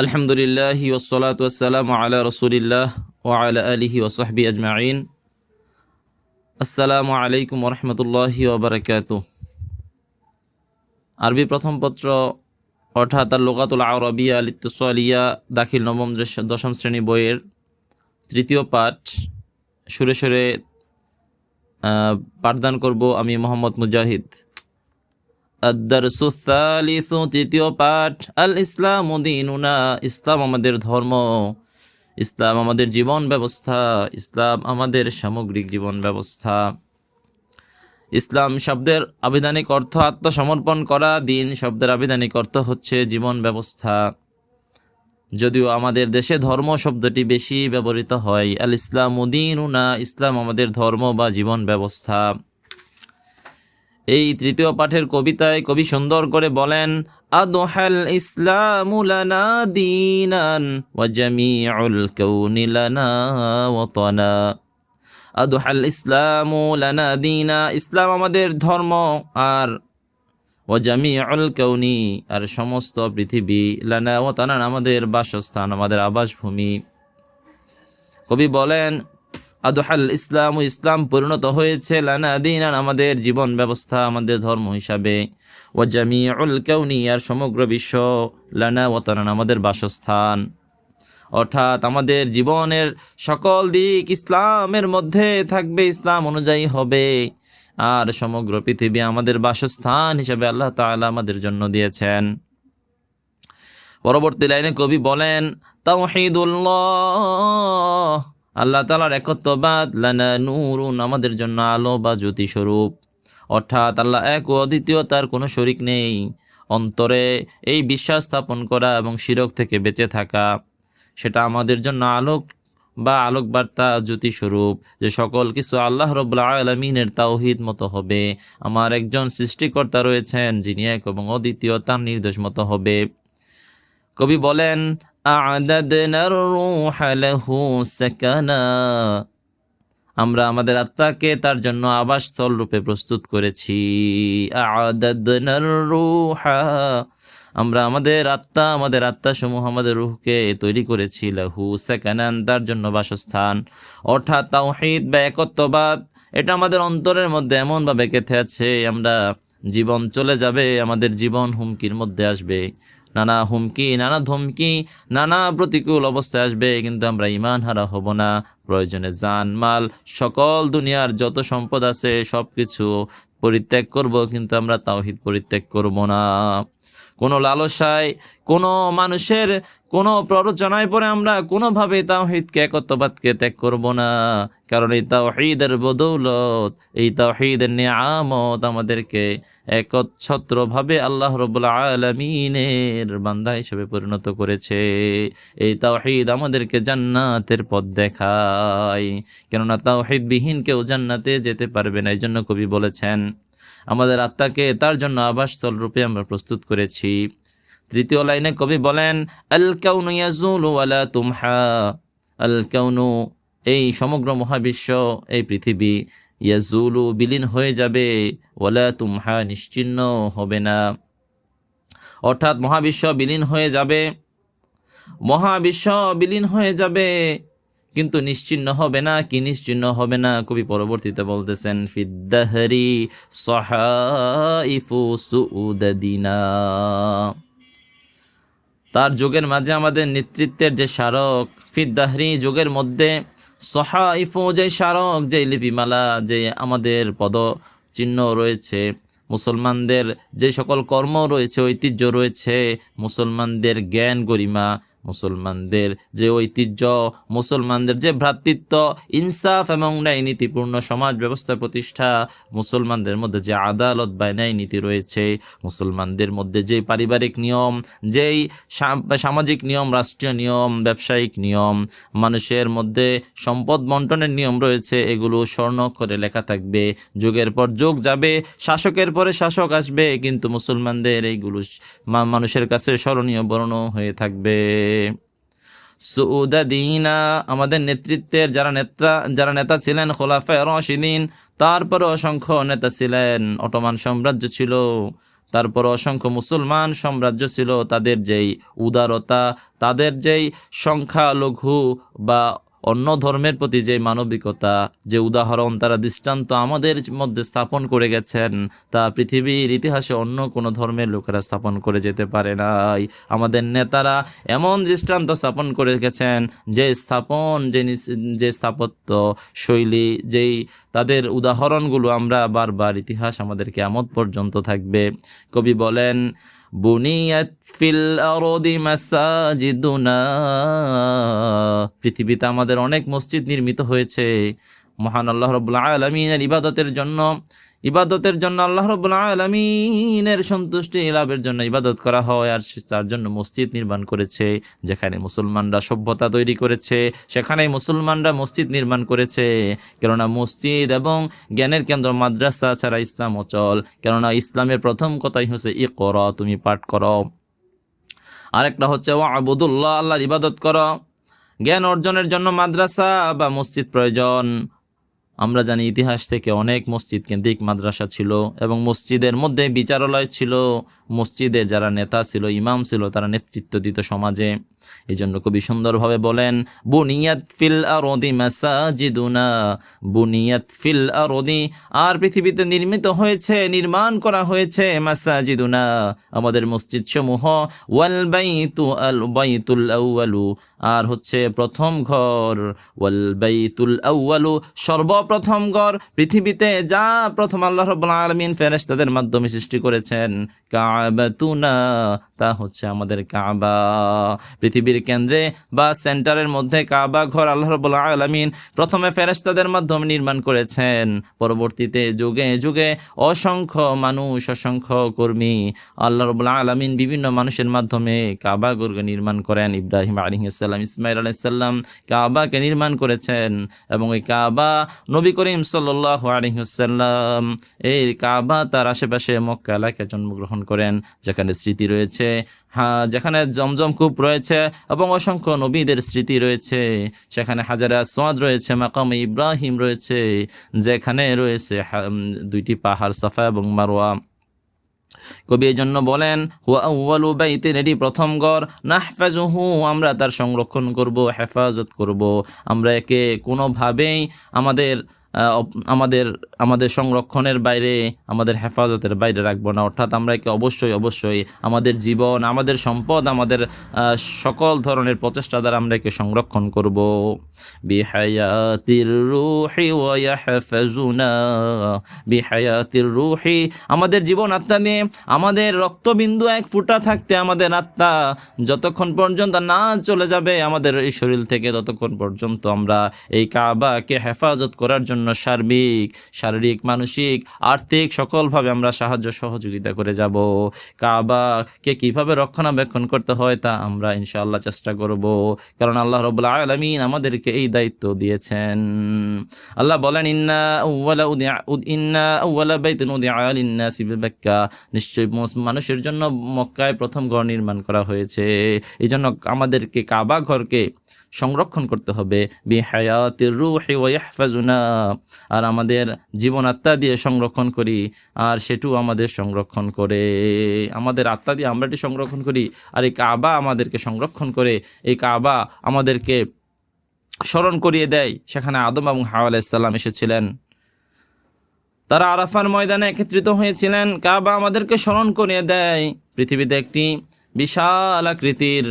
আলহামদুলিল্লাহ ওসলাত ওসালাম আলা রসুলিল্লাহ ও আলা আলিহি ওসহবি আজমাইন আসসালামু আলাইকুম রহমতুল্লাহ ওবরাকাত আরবি প্রথম পত্র, অর্থাৎ আর লোকাতুল আরবিয়া লিত্তসলিয়া দাখিল নবম দশম শ্রেণি বইয়ের তৃতীয় পাঠ, সুরে সুরে পাঠদান করব আমি মোহাম্মদ মুজাহিদ। আদারসুসালিস তৃতীয় পাঠ আল ইসলাম দিনুনা, ইসলাম আমাদের ধর্ম, ইসলাম আমাদের জীবন ব্যবস্থা, ইসলাম আমাদের সামগ্রিক জীবন ব্যবস্থা। ইসলাম শব্দের আবিধানিক অর্থ আত্মসমর্পণ করা, দিন শব্দের আবিধানিক অর্থ হচ্ছে জীবন ব্যবস্থা। যদিও আমাদের দেশে ধর্ম শব্দটি বেশি ব্যবহৃত হয় আল ইসলাম উদিনুনা ইসলাম আমাদের ধর্ম বা জীবন ব্যবস্থা। এই তৃতীয় পাঠের কবিতায় কবি সুন্দর করে বলেন, আদহাল ইসলামু লানা দীনান ওয়া জামিউল কাউনি লানা ওয়াতানা। আদহাল ইসলামু লানা দীনা। ইসলাম আমাদের ধর্ম আর ও জামিউল কৌনি আর সমস্ত পৃথিবী লানা ওয়াতানান আমাদের বাসস্থান, আমাদের আবাসভূমি। কবি বলেন আদহাল ইসলাম ও ইসলাম পরিণত হয়েছে লানা দিনান আমাদের জীবন ব্যবস্থা, আমাদের ধর্ম হিসাবে। ও জামিউল কৌনি আর সমগ্র বিশ্ব লানা ওয়াতানান আমাদের বাসস্থান। অর্থাৎ আমাদের জীবনের সকল দিক ইসলামের মধ্যে থাকবে, ইসলাম অনুযায়ী হবে। আর সমগ্র পৃথিবী আমাদের বাসস্থান হিসাবে আল্লাহ তাআলা আমাদের জন্য দিয়েছেন। পরবর্তী লাইনে কবি বলেন, তাওহীদুল্লাহ আল্লাহ তালার একত্ববাদ লানা নূরুন, আমাদের জন্য আলো বা জ্যোতি স্বরূপ অর্থাৎ আল্লাহ এক ও অদ্বিতীয়, তার কোনো শরিক নেই। অন্তরে এই বিশ্বাস স্থাপন করা এবং শিরক থেকে বেঁচে থাকা, সেটা আমাদের জন্য আলোক বা আলোক বার্তা জ্যোতি স্বরূপ যে সকল কিছু আল্লাহ রব্লা আলমিনের তাওহিদ মতো হবে। আমার একজন সৃষ্টিকর্তা রয়েছেন, যিনি এক এবং অদ্বিতীয়, তার নির্দেশ মতো হবে। কবি বলেন আমরা আমাদের আত্মাকে তার জন্য আবাসস্থল রূপে প্রস্তুত করেছি। আমরা আমাদের আত্মা, আমাদের আত্মাসমূহ, আমাদের রুহকে তৈরি করেছি লাহু সেকানান তার জন্য বাসস্থান। অর্থাৎ তাওহিদ বা একত্ববাদ, এটা আমাদের অন্তরের মধ্যে এমনভাবে গেঁথে আছে, আমরা জীবন চলে যাবে, আমাদের জীবন হুমকির মধ্যে আসবে। নানা হুমকি, নানা ধমকি, নানা প্রতিকূল অবস্থায় আসবে, কিন্তু আমরা ইমান হারা হব না। প্রয়োজনে যান মাল সকল দুনিয়ার যত সম্পদ আছে সব কিছু পরিত্যাগ করব, কিন্তু আমরা তাওহিদ পরিত্যাগ করব না। কোনো লালসায়, কোনো মানুষের কোনো প্ররোচনায় পরে আমরা কোনোভাবে তাওহিদকে, একত্ববাদকে ত্যাগ করব না। কারণ এই তাওহিদের বদৌলত, এই তাওহিদের নিয়ামত আমাদেরকে একচ্ছত্রভাবে আল্লাহ রবুল্লা আলমিনের বান্দা হিসেবে পরিণত করেছে। এই তাওহিদ আমাদেরকে জান্নাতের পথ দেখায়। কেননা তাওহিদবিহীন কেউ জান্নাতে যেতে পারবে না এই জন্য কবি বলেছেন আমাদের আত্মাকে তার জন্য আবাসস্থল রূপে আমরা প্রস্তুত করেছি। তৃতীয় লাইনে কবি বলেন আল কাউনু ইয়াজুলু ওয়ালা তুমহা। আল কাউনু এই সমগ্র মহাবিশ্ব, এই পৃথিবী ইয়াজুলু বিলীন হয়ে যাবে, ওয়ালা তুমহা নিশ্চিন্ন হবে না। অর্থাৎ মহাবিশ্ব বিলীন হয়ে যাবে, মহাবিশ্ব বিলীন হয়ে যাবে। কিন্তু নিশ্চিন্ন হবে না, কি নিশ্চিন্ন হবে না? কবি পরবর্তীতে বলতেছেন ফিদ্দাহরি সহাইফু সুউদাদিনা। তার যুগের মাঝে আমাদের নেতৃত্বের যে স্মারক ফিদ্দাহরি যুগের মধ্যে সহাইফু যে স্মারক, যে লিপিমালা, যে আমাদের পদ চিহ্ন রয়েছে, মুসলমানদের যে সকল কর্ম রয়েছে, ঐতিহ্য রয়েছে, মুসলমানদের জ্ঞান গরিমা মুসলমানদের যে ঐতিহ্য, মুসলমানদের যে ভ্রাতৃত্ব, ইনসাফ এবং ন্যায় নীতিপূর্ণ সমাজ ব্যবস্থা প্রতিষ্ঠা, মুসলমানদের মধ্যে যে আদালত বা ন্যায় নীতি রয়েছে, মুসলমানদের মধ্যে যে পারিবারিক নিয়ম, যেই সামাজিক নিয়ম, রাষ্ট্রীয় নিয়ম, ব্যবসায়িক নিয়ম, মানুষের মধ্যে সম্পদ বন্টনের নিয়ম রয়েছে, এগুলো স্বর্ণ করে লেখা থাকবে। যুগের পর যুগ যাবে, শাসকের পরে শাসক আসবে, কিন্তু মুসলমানদের এইগুলো মানুষের কাছে স্মরণীয় বর্ণ হয়ে থাকবে। সুউদাদিনা, আমাদের নেতৃত্বের যারা নেতা যারা নেতা ছিলেন খোলাফে রশিদিন তারপরে অসংখ্য নেতা ছিলেন, অটোমান সাম্রাজ্য ছিল তারপর অসংখ্য মুসলমান সাম্রাজ্য ছিল, তাদের যেই উদারতা, তাদের যেই সংখ্যালঘু বা অন্য ধর্মের প্রতি যে মানবিকতা, যে উদাহরণ তারা দৃষ্টান্ত আমাদের মধ্যে স্থাপন করে গেছেন, তা পৃথিবীর ইতিহাসে অন্য কোনো ধর্মের লোকেরা স্থাপন করে যেতে পারে নাই। আমাদের নেতারা এমন দৃষ্টান্ত স্থাপন করে গেছেন, যে স্থাপন, যে যে স্থাপত্য শৈলী, যেই তাদের উদাহরণগুলো আমরা বারবার ইতিহাস আমাদের কেমন পর্যন্ত থাকবে। কবি বলেন বুনিয়াত ফিল আরদি মাসাজিদুনা। পৃথিবীতে আমাদের অনেক মসজিদ নির্মিত হয়েছে। মহান আল্লাহ রবুল্লা আলমিনের ইবাদতের জন্য ইবাদতের জন্য আল্লাহ রব্বুল্লাহ আলমিনের সন্তুষ্টি লাভের জন্য ইবাদত করা হয় আর তার জন্য মসজিদ নির্মাণ করেছে, যেখানে মুসলমানরা সভ্যতা তৈরি করেছে, সেখানেই মুসলমানরা মসজিদ নির্মাণ করেছে। কেননা মসজিদ এবং জ্ঞানের কেন্দ্র মাদ্রাসা ছাড়া ইসলাম অচল। কেননা ইসলামের প্রথম কথাই হচ্ছে ই কর তুমি পাঠ করো। আরেকটা হচ্ছে ও আবুদুল্লাহ আল্লাহর ইবাদত করো। জ্ঞান অর্জনের জন্য মাদ্রাসা বা মসজিদ প্রয়োজন। আমরা জানি ইতিহাস থেকে অনেক মসজিদ কেন্দ্রিক মাদ্রাসা ছিল এবং মসজিদের মধ্যে বিচারালয় ছিল। মসজিদের যারা নেতা ছিল, ইমাম ছিল, তারা নেতৃত্ব দিত সমাজে। এই জন্য কবি সুন্দরভাবে বলেন বুনিয়াত ফিল আরদি মাসাজিদুনা বুনিয়াত ফিল আরদি, আর পৃথিবীতে নির্মিত হয়েছে, নির্মাণ করা হয়েছে মাসাজিদুনা, আমাদের মসজিদ সমূহ ওয়াল বাইতু আল, বাইতুল আউয়ালু, আর হচ্ছে প্রথম ঘর, ওয়াল বাইতুল আউয়ালু, সর্বপ্রথম ঘর, পৃথিবীতে যা প্রথম আল্লাহ রাব্বুল আলামিন ফেরেশতাদের মাধ্যমে সৃষ্টি করেছেন, কাবাতুনা, তা হচ্ছে আমাদের কাবা। পৃথিবীর কেন্দ্রে বা সেন্টারের মধ্যে কাবা ঘর আল্লাহ রাব্বুল আলামিন প্রথমে ফেরেস্তাদের মাধ্যমে নির্মাণ করেছেন। পরবর্তীতে যুগে যুগে অসংখ্য মানুষ, অসংখ্য কর্মী আল্লাহ রাব্বুল আলামিন বিভিন্ন মানুষের মাধ্যমে কাবা গর্গ নির্মাণ করেন। ইব্রাহিম আলাইহিসসালাম ইসমাইল আলাইহিসসালাম কাবাকে নির্মাণ করেছেন এবং এই কাবা নবী করিম সাল্লাল্লাহু আলাইহিসসালাম এই কাবা তার আশেপাশে মক্কা এলাকায় জন্মগ্রহণ করেন, যেখানে স্মৃতি রয়েছে। যেখানে জমজম কূপ রয়েছে এবং অসংখ্য নবীদের স্মৃতি রয়েছে। সেখানে হাজারে আসওয়াদ রয়েছে, মাকাম ইব্রাহিম রয়েছে, যেখানে রয়েছে দুইটি পাহাড়, সাফা এবং মারোয়া কবি এই জন্য বলেন, হুয়া আউয়ালু বাইতিন এটি প্রথম ঘর। নাহফাজুহু আমরা তার সংরক্ষণ করব, হেফাজত করব। আমরা একে কোনোভাবেই আমাদের আমাদের আমাদের সংরক্ষণের বাইরে, আমাদের হেফাজতের বাইরে রাখব না। অর্থাৎ আমরা একে অবশ্যই অবশ্যই আমাদের জীবন, আমাদের সম্পদ, আমাদের সকল ধরনের প্রচেষ্টা দ্বারা আমরা একে সংরক্ষণ করব। বিহায়াতির রুহি বিহায়াতির রুহি। আমাদের জীবন আত্মা নিয়ে আমাদের রক্তবিন্দু এক ফুটা থাকতে আমাদের আত্মা যতক্ষণ পর্যন্ত না চলে যাবে আমাদের এই শরীর থেকে, ততক্ষণ পর্যন্ত আমরা এই কাবাকে হেফাজত করার জন্য সার্বিক, শারীরিক, মানসিক, আর্থিক সকলভাবে আমরা সাহায্য সহযোগিতা করে যাব। কাবাকে কীভাবে রক্ষণাবেক্ষণ করতে হয় তা আমরা ইনশাআল্লাহ চেষ্টা করব। কারণ আল্লাহ রবুল্লা আলমিন আমাদেরকে এই দায়িত্ব দিয়েছেন। আল্লাহ বলেন, ইন্না ইন্না লিন-নাসি নিশ্চয়ই মানুষের জন্য মক্কায় প্রথম ঘর নির্মাণ করা হয়েছে। এই জন্য আমাদেরকে কাবা ঘরকে সংরক্ষণ করতে হবে। বিহায়াতির রুহি ওয়া ইয়াহফাজুনা। আর আমাদের জীবন আত্মা দিয়ে সংরক্ষণ করি, আর সেটু আমাদের সংরক্ষণ করে। আমাদের আত্মা দিয়ে আমরা এটি সংরক্ষণ করি, আর এই কাবা আমাদেরকে সংরক্ষণ করে। এই কাবা আমাদেরকে স্মরণ করিয়ে দেয়, সেখানে আদম এবং হাওয়া আলাইসাল্লাম এসেছিলেন। তারা আরাফার ময়দানে একত্রিত হয়েছিলেন, কাবা আমাদেরকে স্মরণ করিয়ে দেয়। পৃথিবীতে একটি বিশাল আকৃতির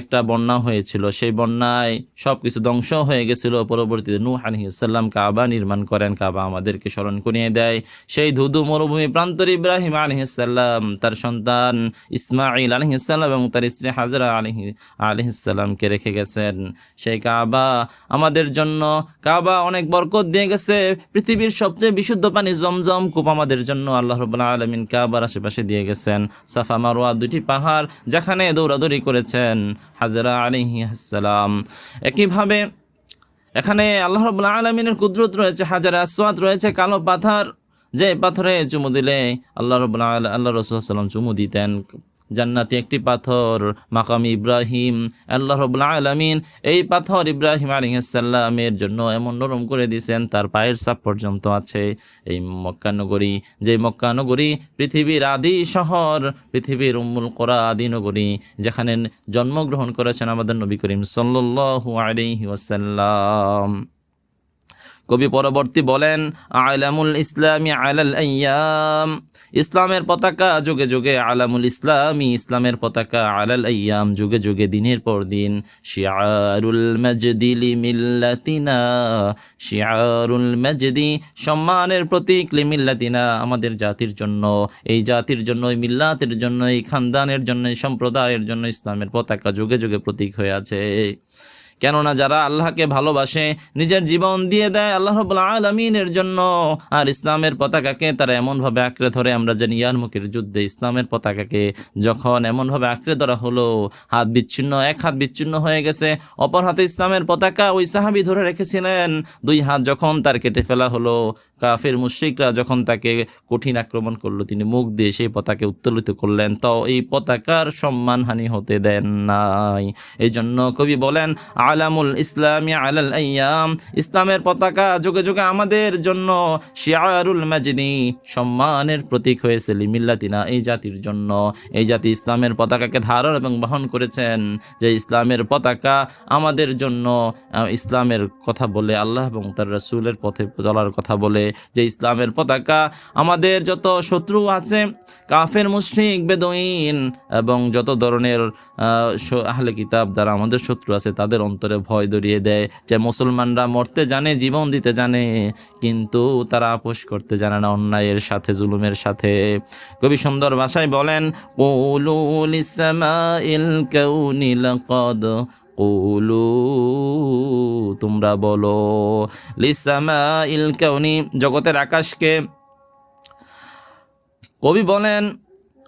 একটা বন্যা হয়েছিল, সেই বন্যায় সব কিছু ধ্বংস হয়ে গেছিল। পরবর্তীতে নূহ আলহিসাল্লাম কাবা নির্মাণ করেন, কাবা আমাদেরকে স্মরণ করিয়ে দেয়। সেই ধুধু মরুভূমি প্রান্তর ইব্রাহিম আলহিসাল্লাম তার সন্তান ইসমাইল আলহিসাল্লাম এবং তার স্ত্রী হাজরা আলহি আলহিসাল্লামকে রেখে গেছেন। সেই কাবা আমাদের জন্য, কাবা অনেক বরকত দিয়ে গেছে। পৃথিবীর সবচেয়ে বিশুদ্ধ পানি জমজম কূপ আমাদের জন্য আল্লাহ রবুল্লাহ আলমিন কাবার আশেপাশে দিয়ে গেছেন। সাফা মারোয়া দুটি পাহাড় যেখানে দৌড়াদৌড়ি করেছেন। হাজরা আলহি আসসালাম। একইভাবে এখানে আল্লাহ রবুল্লা আলমিনের কুদরত রয়েছে, হাজার আসওয়াদ রয়েছে, কালো পাথর, যে পাথরে চুমু দিলে আল্লাহ রবুল্লা আল্লাহ সাল্লাম চুমু দিতেন। জান্নাতি একটি পাথর, মাকাম ইব্রাহিম, আল্লাহ রবুল্লা আলমিন, এই পাথর ইব্রাহিম আলিহাসাল্লামের জন্য এমন নরম করে দিয়েছেন, তার পায়ের সাপ পর্যন্ত আছে। এই মক্কানগরী যে মক্কানগরী পৃথিবীর আদি শহর, পৃথিবীর উম্মুল কোরা আদি নগরী, যেখানে জন্মগ্রহণ করেছেন আমাদের নবী করিম সাল্লাল্লাহু আলাইহি ওয়াসাল্লাম। কবি পরবর্তী বলেন, আলামুল ইসলামী আলাল আয়াম ইসলামের পতাকা যুগে যুগে আলামুল ইসলামী ইসলামের পতাকা আলাল আয়াম যুগে যুগে দিনের পর দিন। শিয়ারুল মজদিলি মিল্লাতিনা শিয়ারুল মজদি সম্মানের প্রতীক লিমিল্লাতিনা। আমাদের জাতির জন্য, এই জাতির জন্য এই মিল্লাতের জন্য এই খানদানের জন্য এই সম্প্রদায়ের জন্য ইসলামের পতাকা যুগে যুগে প্রতীক হয়ে আছে। কেননা যারা আল্লাহকে ভালোবাসে, নিজের জীবন দিয়ে দেয় আল্লাহ রবুল্লা আলমিনের জন্য। আর ইসলামের পতাকাকে তারা এমনভাবে আঁকড়ে ধরে, আমরা জানি ইয়ারমুখের যুদ্ধে ইসলামের পতাকাকে যখন এমনভাবে আঁকড়ে ধরা হলো, হাত বিচ্ছিন্ন, এক হাত বিচ্ছিন্ন হয়ে গেছে, অপর হাতে ইসলামের পতাকা ওই সাহাবি ধরে রেখেছিলেন। দুই হাত যখন তার কেটে ফেলা হলো, কাফের মুশ্রিকরা যখন তাকে কঠিন আক্রমণ করল, তিনি মুখ দিয়ে সেই পতাকে উত্তোলিত করলেন, তো এই পতাকার সম্মানহানি হতে দেন নাই। এই জন্য কবি বলেন আলামুল ইসলামী আলাল আয়াম ইসলামের পতাকা যুগে যুগে আমাদের জন্য শিয়ারুল মাজিদি সম্মানের প্রতীক হয়েছে লিমিল্লাতিনা, এই জাতির জন্য। এই জাতি ইসলামের পতাকাকে ধারণ এবং বহন করেছেন। যে ইসলামের পতাকা আমাদের জন্য ইসলামের কথা বলে, আল্লাহ এবং তার রসুলের পথে চলার কথা বলে। যে ইসলামের পতাকা আমাদের যত শত্রু আছে, কাফের, মুশরিক বেদইন এবং যত ধরনের আহলে কিতাব দ্বারা আমাদের শত্রু আছে, তাদের অন্তরে ভয় ধরিয়ে দেয় যে মুসলমানরা মরতে জানে, জীবন দিতে জানে, কিন্তু তারা আপোষ করতে জানে না অন্যায়ের সাথে, জুলুমের সাথে। কবি সুন্দর ভাষায় বলেন কৌলুল ইসলামা ইল কৌনিল কদ কুলু। তোমরা বলো লিসামা ইলকেউনি জগতের আকাশকে? কবি বলেন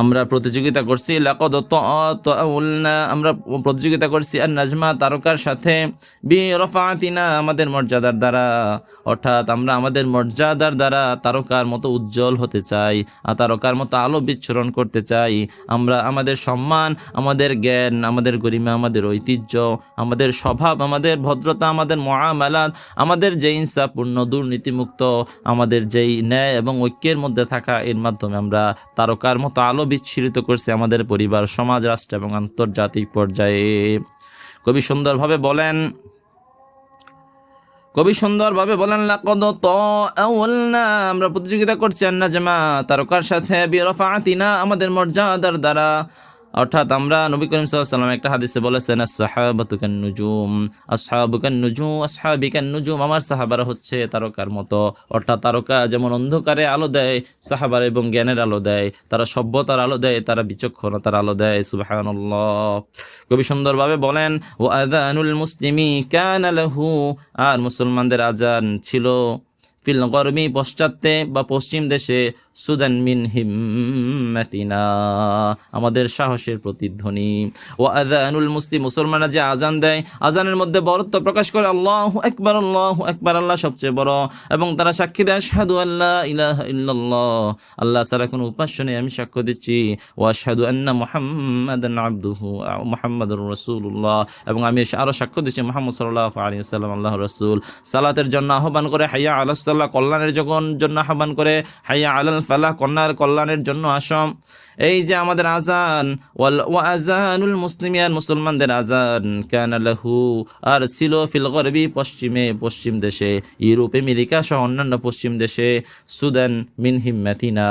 আমরা প্রতিযোগিতা করছি। লাকদ তাউলনা আমরা প্রতিযোগিতা করছি। আর নাজমা তারকার সাথে, বি রফাতিনা আমাদের মর্যাদার দ্বারা। অর্থাৎ আমরা আমাদের মর্যাদার দ্বারা তারকার মতো উজ্জ্বল হতে চাই, আর তারকার মতো আলো বিচ্ছুরণ করতে চাই। আমরা আমাদের সম্মান, আমাদের জ্ঞান, আমাদের গরিমা, আমাদের ঐতিহ্য, আমাদের স্বভাব, আমাদের ভদ্রতা, আমাদের মহামালাত, আমাদের যে ইনসাপূর্ণ দুর্নীতিমুক্ত, আমাদের যেই ন্যায় এবং ঐক্যের মধ্যে থাকা এর মাধ্যমে আমরা তারকার মতো আলো বিচ্ছিরিত করছে আমাদের পরিবার, সমাজ, রাষ্ট্র এবং আন্তর্জাতিক পর্যায়ে। কবি সুন্দরভাবে বলেন, কবি সুন্দরভাবে বলেন, লাকদ না আমরা প্রতিযোগিতা করছি আন্না জামা তারকার সাথে, বিরফাতিনা আমাদের মর্যাদার দ্বারা। অর্থাৎ আমরা নবী করিম সাল্লাম একটা হাদিসে বলেছেন সাহাবাতুকান নুজুম আসহাবুকান নুজুম আসহাবিকান নুজুম আমার সাহাবারা হচ্ছে তারকার মতো। অর্থাৎ তারকা যেমন অন্ধকারে আলো দেয়, সাহাবার এবং জ্ঞানের আলো দেয়, তারা সভ্যতার আলো দেয়, তারা বিচক্ষণতার আলো দেয়। সুবহানাল্লাহ। কবি সুন্দরভাবে বলেন ও আদানুল মুসলিমি কান লাহু আর মুসলমানদের আজান ছিল ফিল গরমি পশ্চাত্যে বা পশ্চিম দেশে সুদান মিন হিম্মাতিনা, আমাদের সাহসের প্রতিধ্বনি। ও আদানুল মুসলিম মুসলমানরা যে আজান দেয় আজানের মধ্যে বরত্ব প্রকাশ করে আল্লাহ একবার আল্লাহ একবার আল্লাহ সবচেয়ে বড়। এবং তারা সাক্ষী দেয় শাহাদু আল্লাহ ইলাহা ইল্লাল্লাহ। আল্লাহ ছাড়া কোনো উপাস্য নেই, আমি সাক্ষ্য দিচ্ছি। ও আশহাদু আন্না মোহাম্মদ আবদুহু মুহাম্মাদুর রাসূলুল্লাহ। এবং আমি আরও সাক্ষ্য দিচ্ছি, মুহাম্মদ সাল্লাল্লাহু আলাইহি ওয়াসাল্লাম আল্লাহ রসুল। সালাতের জন্য আহ্বান করে, হাইয়া আলাস সাল্লাহ কল্যাণের যখন জন্য আহ্বান করে, হাইয়া আলাল ফালাহ, কন্যার কল্যাণের জন্য আসম। এই যে আমাদের আজান, ওয়াল ওয়া আজানুল মুসলিমিয়ান মুসলমানদের আজান, কান লাহু আর ছিল ফিল গরবি পশ্চিমে, পশ্চিম দেশে, ইউরোপ, আমেরিকা সহ অন্যান্য পশ্চিম দেশে, সুদান মিন হিম্মাতিনা।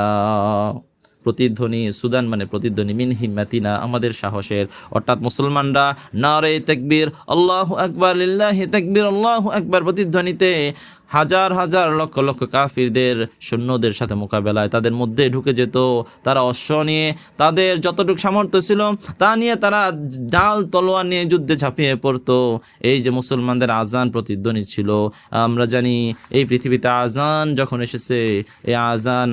প্রতিধ্বনি, সুদান মানে প্রতিধ্বনি, মিন হিম্মাতিনা, আমাদের সাহসের। অর্থাৎ মুসলমানরা নারে তেকবীর আল্লাহ আকবার লিল্লাহি তেকবীর আল্লাহ আকবার প্রতিধ্বনিতে হাজার হাজার লক্ষ লক্ষ কাফিরদের, সৈন্যদের সাথে মোকাবেলায় তাদের মধ্যে ঢুকে যেত। তারা অশ্ব নিয়ে তাদের যতটুকু সামর্থ্য ছিল তা নিয়ে তারা ডাল তলোয়ার নিয়ে যুদ্ধে ঝাঁপিয়ে পড়তো। এই যে মুসলমানদের আজান প্রতিধ্বনি ছিল, আমরা জানি এই পৃথিবীতে আজান যখন এসেছে, এই আজান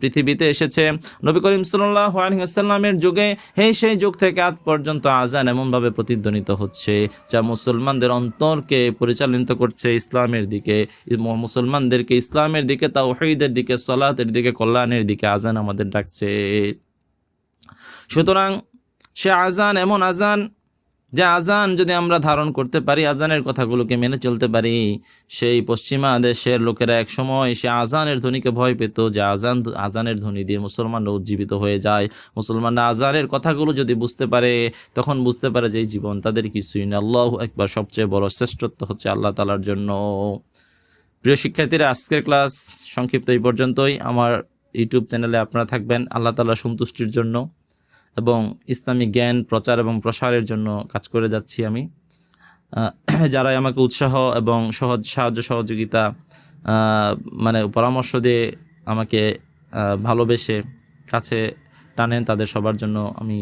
পৃথিবীতে এসেছে। নবী করিম সাল্লাহ আলহিহাসাল্লামের যুগে, এই সেই যুগ থেকে আজ পর্যন্ত আজান এমনভাবে প্রতিধ্বনিত হচ্ছে, যা মুসলমানদের অন্তরকে পরিচালিত করছে ইসলামের দিকে। মুসলমানদেরকে ইসলামের দিকে, তাওহীদের দিকে, সলাতের দিকে, কল্যাণের দিকে আজান আমাদের ডাকছে। সুতরাং সে আজান এমন আজান যে আজান যদি আমরা ধারণ করতে পারি আজানের কথাগুলোকে মেনে চলতে পারি, সেই পশ্চিমা দেশের লোকেরা এক সময় সে আজানের ধ্বনিকে ভয় পেত যে আজান আজানের ধ্বনি দিয়ে মুসলমানরা উজ্জীবিত হয়ে যায়। মুসলমানরা আজানের কথাগুলো যদি বুঝতে পারে, তখন বুঝতে পারে যে এই জীবন তাদের কিছুই না। আল্লাহ একবার সবচেয়ে বড় শ্রেষ্ঠত্ব হচ্ছে আল্লাহ তালার জন্য। প্রিয় শিক্ষার্থীরা আজকের ক্লাস সংক্ষিপ্ত এই পর্যন্তই। আমার ইউটিউব চ্যানেলে আপনারা থাকবেন আল্লাহ তালার সন্তুষ্টির জন্য এবং ইসলামিক জ্ঞান প্রচার এবং প্রসারের জন্য কাজ করে যাচ্ছি আমি। আহ, যারা আমাকে উৎসাহ এবং সহজ সাহায্য সহযোগিতা মানে পরামর্শ দিয়ে আমাকে ভালোবেসে কাছে টানেন তাদের সবার জন্য আমি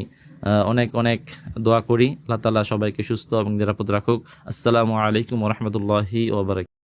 অনেক অনেক দোয়া করি। আল্লাহ তালা সবাইকে সুস্থ এবং নিরাপদ রাখুক। আসসালামু আলাইকুম রহমতুল্লাহি ওবরাক